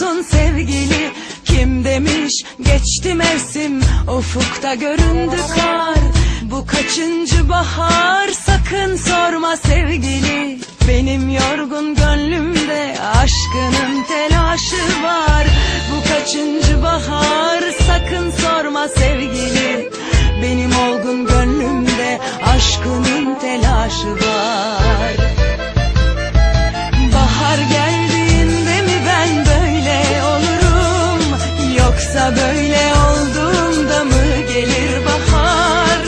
musun sevgili Kim demiş? Geçti mevsim ufukta göründü kar. Bu kaçıncı bahar? Sakın sorma sevgili. Benim yorgun gönlümde aşkının telaşı var. Bu kaçıncı bahar? Sakın sorma sevgili. Benim olgun gönlümde aşkının telaşı var Yoksa böyle olduğumda mı gelir bahar?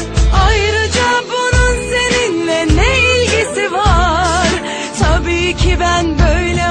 Ayrıca bunun seninle ne ilgisi var? Tabii ki ben böyle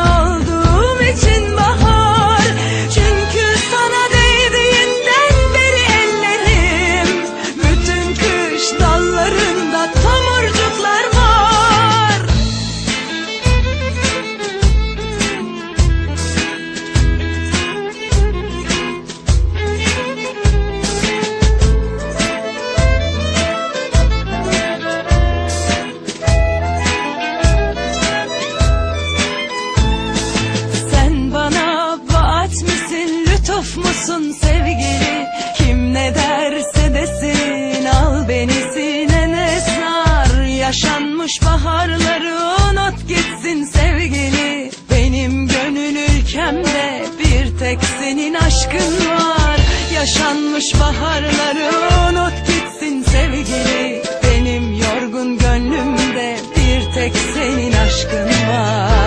musun sevgili? Kim ne derse desin, al beni sinene sar. Yaşanmış baharları unut gitsin sevgili. Benim gönül ülkemde bir tek senin aşkın var. Yaşanmış baharları unut gitsin sevgili. Benim yorgun gönlümde bir tek senin aşkın var.